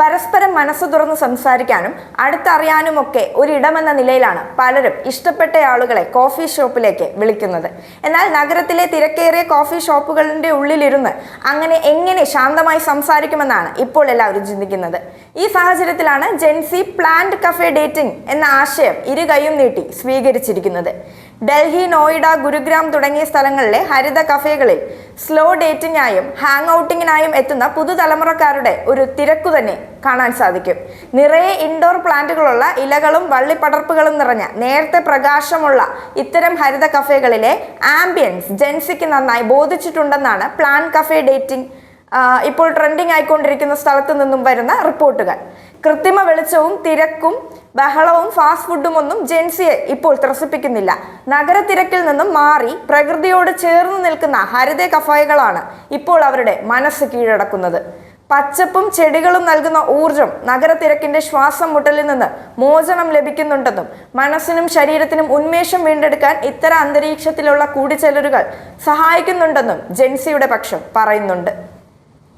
പരസ്പരം മനസ്സ് തുറന്ന് സംസാരിക്കാനും അടുത്തറിയാനുമൊക്കെ ഒരിടമെന്ന നിലയിലാണ് പലരും ഇഷ്ടപ്പെട്ട ആളുകളെ കോഫി ഷോപ്പിലേക്ക് വിളിക്കുന്നത്. എന്നാൽ നഗരത്തിലെ തിരക്കേറിയ കോഫി ഷോപ്പുകളുടെ ഉള്ളിലിരുന്ന് അങ്ങനെ എങ്ങനെ ശാന്തമായി സംസാരിക്കുമെന്നാണ് ഇപ്പോൾ എല്ലാവരും ചിന്തിക്കുന്നത്. ഈ സാഹചര്യത്തിലാണ് ജെൻസി പ്ലാന്റ് കഫേ ഡേറ്റിംഗ് എന്ന ആശയം ഇരു കൈയും നീട്ടി സ്വീകരിച്ചിരിക്കുന്നത്. ഡൽഹി നോയിഡ ഗുരുഗ്രാം തുടങ്ങിയ സ്ഥലങ്ങളിലെ ഹരിത കഫേകളിൽ സ്ലോ ഡേറ്റിംഗായും ഹാങ് ഔട്ടിങ്ങിനായും എത്തുന്ന പുതുതലമുറക്കാരുടെ ഒരു തിരക്കു തന്നെ കാണാൻ സാധിക്കും. നിറയെ ഇൻഡോർ പ്ലാന്റുകളുള്ള ഇലകളും വള്ളിപ്പടർപ്പുകളും നിറഞ്ഞ നേരത്തെ പ്രകാശമുള്ള ഇത്തരം ഹരിത കഫേകളിലെ ആംബിയൻസ് ജെൻസിക്ക് നന്നായി ബോധിച്ചിട്ടുണ്ടെന്നാണ് പ്ലാൻ കഫേ ഡേറ്റിംഗ് ഇപ്പോൾ ട്രെൻഡിങ് ആയിക്കൊണ്ടിരിക്കുന്ന സ്ഥലത്തു നിന്നും വരുന്ന റിപ്പോർട്ടുകൾ. കൃത്രിമ വെളിച്ചവും തിരക്കും ബഹളവും ഫാസ്റ്റ് ഫുഡും ഒന്നും ജെൻസിയെ ഇപ്പോൾ ത്രസിപ്പിക്കുന്നില്ല. നഗര തിരക്കിൽ നിന്നും മാറി പ്രകൃതിയോട് ചേർന്ന് നിൽക്കുന്ന ഹരിത കഫായകളാണ് ഇപ്പോൾ അവരുടെ മനസ്സ് കീഴടക്കുന്നത്. പച്ചപ്പും ചെടികളും നൽകുന്ന ഊർജം നഗരത്തിരക്കിന്റെ ശ്വാസം മുട്ടലിൽ നിന്ന് മോചനം ലഭിക്കുന്നുണ്ടെന്നും മനസ്സിനും ശരീരത്തിനും ഉന്മേഷം വീണ്ടെടുക്കാൻ ഇത്തരം അന്തരീക്ഷത്തിലുള്ള കൂടിച്ചെല്ലലുകൾ സഹായിക്കുന്നുണ്ടെന്നും ജെൻസിയുടെ പക്ഷം പറയുന്നുണ്ട്.